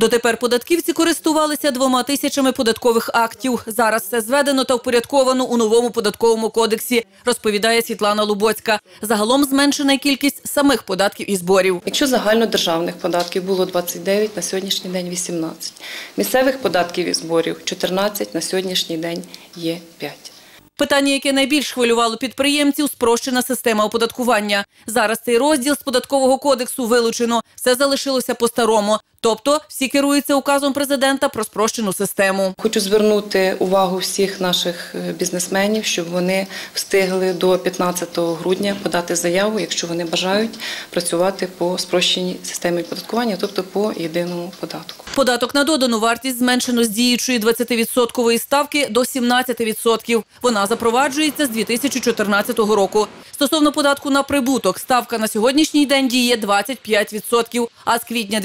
Дотепер податківці користувалися двома тисячами податкових актів. Зараз все зведено та впорядковано у новому податковому кодексі, розповідає Світлана Лубоцька. Загалом зменшена кількість самих податків і зборів. Якщо загальнодержавних податків було 29, на сьогоднішній день 18. Місцевих податків і зборів 14, на сьогоднішній день є 5. Питання, яке найбільш хвилювало підприємців, спрощена система оподаткування. Зараз цей розділ з податкового кодексу вилучено. Все залишилося по-старому. Тобто всі керуються указом президента про спрощену систему. Хочу звернути увагу всіх наших е, бізнесменів, щоб вони встигли до 15 грудня подати заяву, якщо вони бажають працювати по спрощеній системі оподаткування, тобто по єдиному податку. Податок на додану вартість зменшено з діючої 20% ставки до 17%. Вона запроваджується з 2014 року. Стосовно податку на прибуток, ставка на сьогоднішній день діє 25%, а з квітня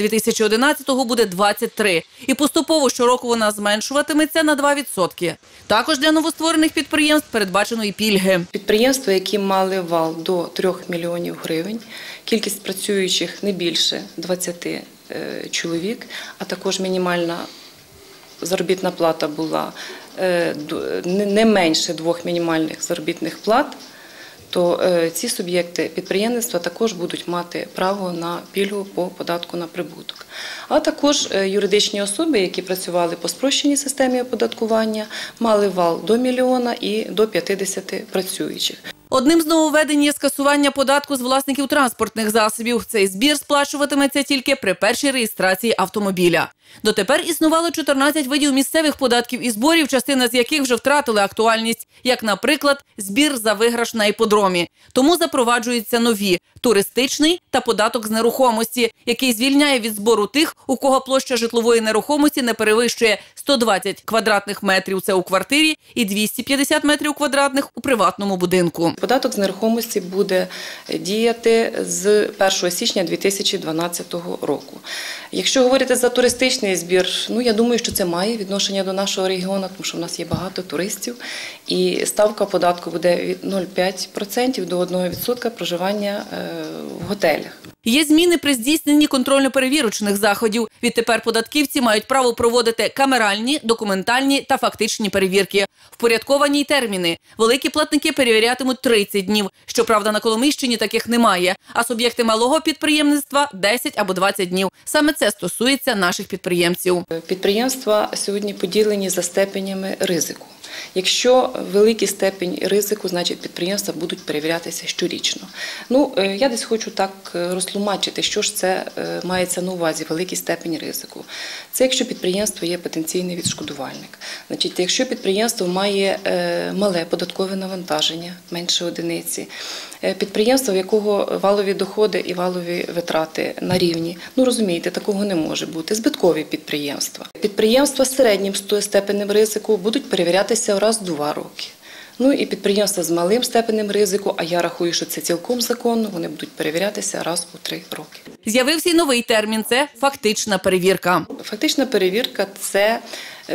2011-го буде 23%. І поступово щороку вона зменшуватиметься на 2%. Також для новостворених підприємств передбачено і пільги. Підприємства, які мали вал до 3 мільйонів гривень, кількість працюючих не більше 20 е, чоловік, а також мінімальна заробітна плата була е, не менше двох мінімальних заробітних плат, то е, ці суб'єкти підприємництва також будуть мати право на пільгу по податку на прибуток. А також е, юридичні особи, які працювали по спрощеній системі оподаткування, мали вал до мільйона і до 50 працюючих. Одним з нововведень є скасування податку з власників транспортних засобів. Цей збір сплачуватиметься тільки при першій реєстрації автомобіля. Дотепер існувало 14 видів місцевих податків і зборів, частина з яких вже втратили актуальність, як, наприклад, збір за виграш на іподромі. Тому запроваджуються нові туристичний та податок з нерухомості, який звільняє від збору тих, у кого площа житлової нерухомості не перевищує 120 квадратних метрів. Це у квартирі і 250 метрів квадратних у приватному будинку. Податок з нерухомості буде діяти з 1 січня 2012 року. Якщо говорити за туристичний збір, ну я думаю, що це має відношення до нашого регіону, тому що в нас є багато туристів, і ставка податку буде від 0,5% до 1% проживання е, в готелях. Є зміни при здійсненні контрольно-перевірочних заходів. Відтепер податківці мають право проводити камеральні, документальні та фактичні перевірки. Впорядковані й терміни. Великі платники перевірятимуть 30 днів. Щоправда, на Коломийщині таких немає. А суб'єкти малого підприємництва 10 або 20 днів. Саме це стосується наших підприємців. Підприємства сьогодні поділені за степенями ризику. Якщо великий степень ризику, значить підприємства будуть перевірятися щорічно. Ну, е, я десь хочу так е, розтлумачити, що ж це е, мається на увазі, великий степень ризику. Це якщо підприємство є потенційний відшкодувальник. Значить, якщо підприємство має мале податкове навантаження, менше одиниці, підприємство, в якого валові доходи і валові витрати на рівні, ну розумієте, такого не може бути. Збиткові підприємства. Підприємства з середнім степенем ризику будуть перевірятися раз в два роки. Ну і підприємства з малим степенем ризику, а я рахую, що це цілком законно, вони будуть перевірятися раз у три роки. З'явився й новий термін це фактична перевірка. Фактична перевірка це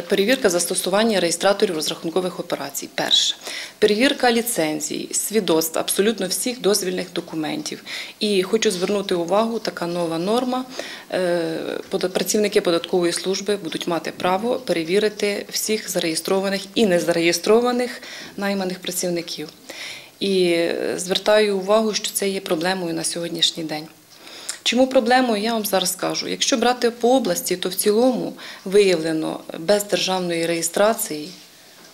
перевірка застосування реєстраторів розрахункових операцій. Перше. Перевірка ліцензій, свідоцтв, абсолютно всіх дозвільних документів. І хочу звернути увагу, така нова норма. е, Працівники податкової служби будуть мати право перевірити всіх зареєстрованих і незареєстрованих найманих працівників. І е, звертаю увагу, що це є проблемою на сьогоднішній день. Чому проблемою, я вам зараз скажу. Якщо брати по області, то в цілому виявлено без державної реєстрації,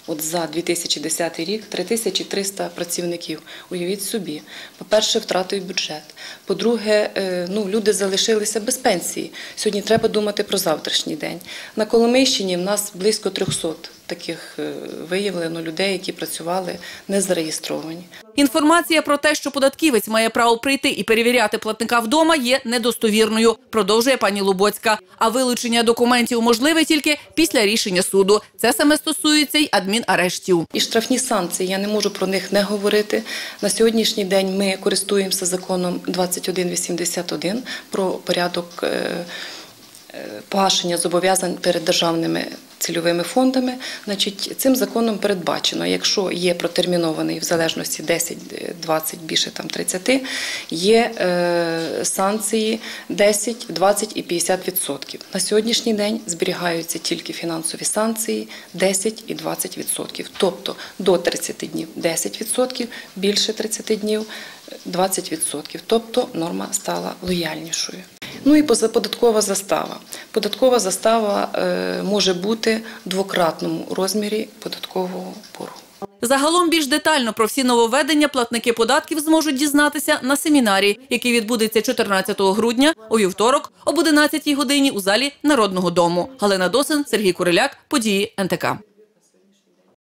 от за 2010 рік, 3300 працівників. Уявіть собі. По-перше, втратив бюджет. По-друге, е, ну, люди залишилися без пенсії. Сьогодні треба думати про завтрашній день. На Коломийщині в нас близько 300 таких е, виявлено людей, які працювали не зареєстровані. Інформація про те, що податківець має право прийти і перевіряти платника вдома, є недостовірною, продовжує пані Лубоцька. А вилучення документів можливе тільки після рішення суду. Це саме стосується й адмінарештів. І штрафні санкції, я не можу про них не говорити. На сьогоднішній день ми користуємося законом 2181 про порядок е, е, погашення зобов'язань перед державними цільовими фондами. Значить, цим законом передбачено, якщо є протермінований в залежності 10, 20, більше там 30, є е, санкції 10, 20 і 50 відсотків. На сьогоднішній день зберігаються тільки фінансові санкції 10 і 20 відсотків. Тобто до 30 днів 10 відсотків, більше 30 днів 20 відсотків. Тобто норма стала лояльнішою. Ну і позаподаткова застава. Податкова застава е, може бути в двократному розмірі податкового боргу. Загалом більш детально про всі нововведення платники податків зможуть дізнатися на семінарі, який відбудеться 14 грудня у вівторок об 11 годині у залі Народного дому. Галина Досин, Сергій Куриляк, події НТК.